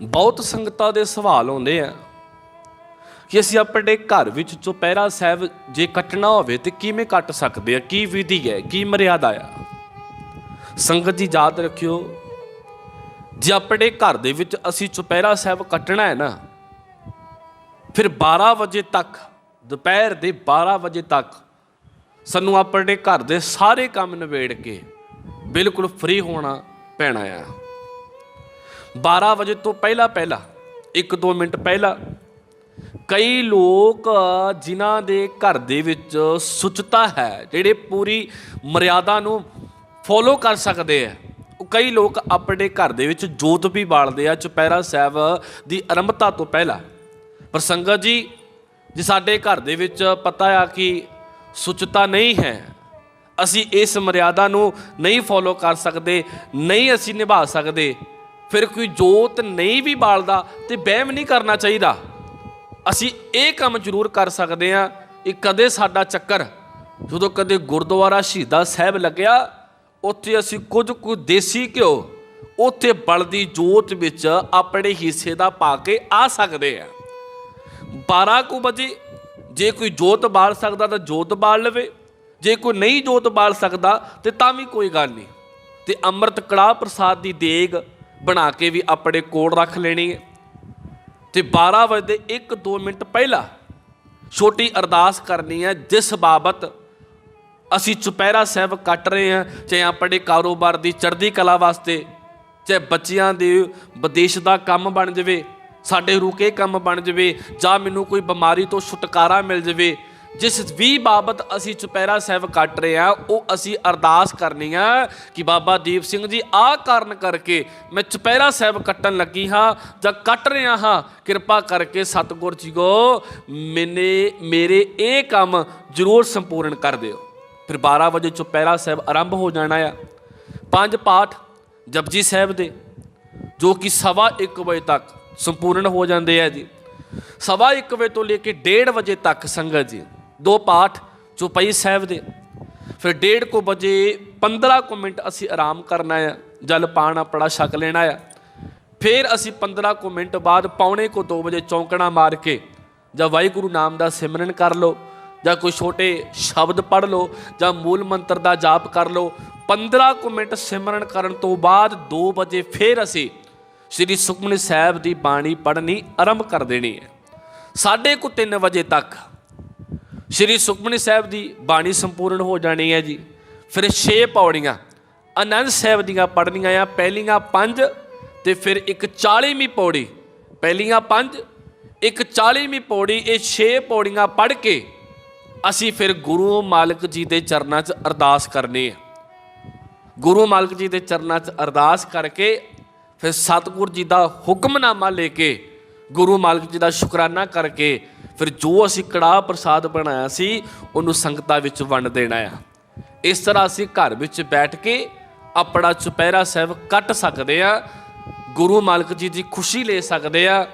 ਬਹੁਤ ਸੰਗਤਾਂ ਦੇ ਸਵਾਲ ਆਉਂਦੇ ਆ ਕਿ ਅਸੀਂ ਆਪਣੇ ਘਰ ਵਿੱਚ ਚੁਪਹਿਰਾ ਸਾਹਿਬ ਜੇ ਕੱਟਣਾ ਹੋਵੇ ਤੇ ਕਿਵੇਂ ਕੱਟ ਸਕਦੇ ਆ? ਕੀ ਵਿਧੀ ਹੈ? ਕੀ ਮਰਿਆਦਾ ਆ? ਸੰਗਤ ਜੀ ਯਾਦ ਰੱਖਿਓ, ਜੇ ਆਪਣੇ ਘਰ ਦੇ ਵਿੱਚ ਅਸੀਂ ਚੁਪਹਿਰਾ ਸਾਹਿਬ ਕੱਟਣਾ ਹੈ ਨਾ, ਫਿਰ 12 ਵਜੇ ਤੱਕ, ਦੁਪਹਿਰ ਦੇ 12 ਵਜੇ ਤੱਕ ਸਾਨੂੰ ਆਪਣੇ ਘਰ ਦੇ ਸਾਰੇ ਕੰਮ ਨਿਬੇੜ ਕੇ ਬਿਲਕੁਲ ਫ੍ਰੀ ਹੋਣਾ ਪੈਣਾ ਆ। 12 ਵਜੇ ਤੋਂ ਪਹਿਲਾਂ ਪਹਿਲਾਂ 1-2 ਮਿੰਟ ਪਹਿਲਾਂ, ਕਈ ਲੋਕ ਜਿਨ੍ਹਾਂ ਦੇ ਘਰ ਦੇ ਵਿੱਚ ਸੁਚਤਾ ਹੈ, ਜਿਹੜੇ ਪੂਰੀ ਮਰਿਆਦਾ ਨੂੰ ਫੋਲੋ ਕਰ ਸਕਦੇ ਆ ਉਹ ਕਈ ਲੋਕ ਆਪਣੇ ਘਰ ਦੇ ਵਿੱਚ ਜੋਤ ਵੀ ਬਾਲਦੇ ਆ, ਚੁਪਹਿਰਾ ਸਾਹਿਬ ਦੀ ਆਰੰਭਤਾ ਤੋਂ ਪਹਿਲਾਂ। ਪਰ ਸੰਗਤ ਜੀ, ਜੇ ਸਾਡੇ ਘਰ ਦੇ ਵਿੱਚ ਪਤਾ ਆ ਕਿ ਸੁਚਤਾ ਨਹੀਂ ਹੈ, ਅਸੀਂ ਇਸ ਮਰਿਆਦਾ ਨੂੰ ਨਹੀਂ ਫੋਲੋ ਕਰ ਸਕਦੇ, ਨਹੀਂ ਅਸੀਂ ਨਿਭਾ ਸਕਦੇ ਫਿਰ ਕੋਈ ਜੋਤ ਨਹੀਂ ਵੀ ਬਾਲਦਾ ਤੇ ਵਹਿਮ ਨਹੀਂ ਕਰਨਾ ਚਾਹੀਦਾ। ਅਸੀਂ ਇਹ ਕੰਮ ਜ਼ਰੂਰ ਕਰ ਸਕਦੇ ਹਾਂ ਕਿ ਕਦੇ ਸਾਡਾ ਚੱਕਰ, ਜਦੋਂ ਕਦੇ ਗੁਰਦੁਆਰਾ ਸ਼ਹੀਦਾ ਸਾਹਿਬ ਲੱਗਿਆ, ਉੱਥੇ ਅਸੀਂ ਕੁਝ ਕੁ ਦੇਸੀ ਘਿਓ, ਉੱਥੇ ਬਲਦੀ ਜੋਤ ਵਿੱਚ ਆਪਣੇ ਹਿੱਸੇ ਦਾ ਪਾ ਕੇ ਆ ਸਕਦੇ ਆ 12 ਕੁ ਵਜੇ ਜੇ ਕੋਈ ਜੋਤ ਬਾਲ ਸਕਦਾ ਤਾਂ ਜੋਤ ਬਾਲ ਲਵੇ, ਜੇ ਕੋਈ ਨਹੀਂ ਜੋਤ ਬਾਲ ਸਕਦਾ ਤੇ ਤਾਂ ਵੀ ਕੋਈ ਗੱਲ ਨਹੀਂ। ਤੇ ਅੰਮ੍ਰਿਤ ਕੜਾਹ ਪ੍ਰਸਾਦ ਦੀ ਦੇਗ ਬਣਾ ਕੇ ਵੀ ਆਪਣੇ ਕੋਲ ਰੱਖ ਲੈਣੀ ਹੈ। ਤੇ 12 ਵਜੇ ਦੇ 1-2 ਮਿੰਟ ਪਹਿਲਾਂ ਛੋਟੀ ਅਰਦਾਸ ਕਰਨੀ ਹੈ, ਜਿਸ ਬਾਬਤ ਅਸੀਂ ਚੁਪਹਿਰਾ ਸਾਹਿਬ ਕੱਟ ਰਹੇ ਹਾਂ, ਚਾਹੇ ਆਪਣੇ ਕਾਰੋਬਾਰ ਦੀ ਚੜ੍ਹਦੀ ਕਲਾ ਵਾਸਤੇ, ਚਾਹੇ ਬੱਚਿਆਂ ਦੇ ਵਿਦੇਸ਼ ਦਾ ਕੰਮ ਬਣ ਜਾਵੇ, ਸਾਡੇ ਰੁਕੇ ਕੰਮ ਬਣ ਜਾਵੇ, ਜਾਂ ਮੈਨੂੰ ਕੋਈ ਬਿਮਾਰੀ ਤੋਂ ਛੁਟਕਾਰਾ ਮਿਲ ਜਾਵੇ ਜਿਸ ਵੀ ਬਾਬਤ ਅਸੀਂ ਚੁਪਹਿਰਾ ਸਾਹਿਬ ਕੱਟ ਰਹੇ ਹਾਂ, ਉਹ ਅਸੀਂ ਅਰਦਾਸ ਕਰਨੀ ਆ ਕਿ ਬਾਬਾ ਦੀਪ ਸਿੰਘ ਜੀ, ਆਹ ਕਾਰਨ ਕਰਕੇ ਮੈਂ ਚੁਪਹਿਰਾ ਸਾਹਿਬ ਕੱਟਣ ਲੱਗੀ ਹਾਂ, ਜਾਂ ਕੱਟ ਰਿਹਾ ਹਾਂ, ਕਿਰਪਾ ਕਰਕੇ ਸਤਿਗੁਰ ਜੀ ਕੋ ਮੈਨੇ, ਮੇਰੇ ਇਹ ਕੰਮ ਜ਼ਰੂਰ ਸੰਪੂਰਨ ਕਰ ਦਿਓ। ਫਿਰ 12 ਵਜੇ ਚੁਪਹਿਰਾ ਸਾਹਿਬ ਆਰੰਭ ਹੋ ਜਾਣਾ ਆ। ਪੰਜ ਪਾਠ ਜਪਜੀ ਸਾਹਿਬ ਦੇ, ਜੋ ਕਿ ਸਵਾ 1 ਵਜੇ ਤੱਕ ਸੰਪੂਰਨ ਹੋ ਜਾਂਦੇ ਆ ਜੀ। ਸਵਾ 1 ਵਜੇ ਤੋਂ ਲੈ ਕੇ 1:30 ਵਜੇ ਤੱਕ ਸੰਗਤ ਜੀ। ਦੋ ਪਾਠ ਚੁਪਈ ਸਾਹਿਬ ਦੇ। ਫਿਰ 1:30 ਕੋ ਵਜੇ 15 ਕੁ ਮਿੰਟ ਅਸੀਂ ਆਰਾਮ ਕਰਨਾ ਆ, ਜਲ ਪਾਣ ਆਪਣਾ ਛਕ ਲੈਣਾ ਆ। ਫਿਰ ਅਸੀਂ 15 ਕੁ ਮਿੰਟ ਬਾਅਦ ਪੌਣੇ ਕੋ 2 ਵਜੇ ਚੌਂਕਣਾ ਮਾਰ ਕੇ ਜਾਂ ਵਾਹਿਗੁਰੂ ਨਾਮ ਦਾ ਸਿਮਰਨ ਕਰ ਲਓ ਜਾਂ ਕੋਈ ਛੋਟੇ ਸ਼ਬਦ ਪੜ੍ਹ ਲਓ ਜਾਂ ਮੂਲ ਮੰਤਰ ਦਾ ਜਾਪ ਕਰ ਲਓ। 15 ਕੁ ਮਿੰਟ ਸਿਮਰਨ ਕਰਨ ਤੋਂ ਬਾਅਦ 2 ਵਜੇ ਫਿਰ ਅਸੀਂ ਸ੍ਰੀ ਸੁਖਮਨੀ ਸਾਹਿਬ ਦੀ ਬਾਣੀ ਪੜ੍ਹਨੀ ਆਰੰਭ ਕਰ ਦੇਣੀ ਹੈ। ਸਾਢੇ ਕੁ 3 ਵਜੇ ਤੱਕ ਸ੍ਰੀ ਸੁਖਮਨੀ ਸਾਹਿਬ ਦੀ ਬਾਣੀ ਸੰਪੂਰਨ ਹੋ ਜਾਣੀ ਹੈ ਜੀ। ਫਿਰ 6 ਪੌੜੀਆਂ ਆਨੰਦ ਸਾਹਿਬ ਦੀਆਂ ਪੜ੍ਹਨੀਆਂ ਆ, ਪਹਿਲੀਆਂ 5 ਤੇ ਫਿਰ ਇੱਕ 40ਵੀਂ ਪੌੜੀ, ਪਹਿਲੀਆਂ 5 ਇੱਕ 40ਵੀਂ ਪੌੜੀ, ਇਹ 6 ਪੌੜੀਆਂ ਪੜ੍ਹ ਕੇ ਅਸੀਂ ਫਿਰ ਗੁਰੂ ਮਾਲਕ ਜੀ ਦੇ ਚਰਨਾਂ 'ਚ ਅਰਦਾਸ ਕਰਨੀ ਹੈ। ਗੁਰੂ ਮਾਲਕ ਜੀ ਦੇ ਚਰਨਾਂ 'ਚ ਅਰਦਾਸ ਕਰਕੇ ਫਿਰ ਸਤਿਗੁਰ ਜੀ ਦਾ ਹੁਕਮਨਾਮਾ ਲੈ ਕੇ, ਗੁਰੂ ਮਾਲਕ ਜੀ ਦਾ ਸ਼ੁਕਰਾਨਾ ਕਰਕੇ ਫਿਰ ਜੋ ਅਸੀਂ ਕੜਾਹ ਪ੍ਰਸਾਦ ਬਣਾਇਆ ਸੀ, ਉਹਨੂੰ ਸੰਗਤਾਂ ਵਿੱਚ ਵੰਡ ਦੇਣਾ ਆ। ਇਸ ਤਰ੍ਹਾਂ ਅਸੀਂ ਘਰ ਵਿੱਚ ਬੈਠ ਕੇ ਆਪਣਾ ਚੁਪਹਿਰਾ ਸਾਹਿਬ ਕੱਟ ਸਕਦੇ ਆ, ਗੁਰੂ ਮਾਲਕ ਜੀ ਦੀ ਖੁਸ਼ੀ ਲੈ ਸਕਦੇ ਆ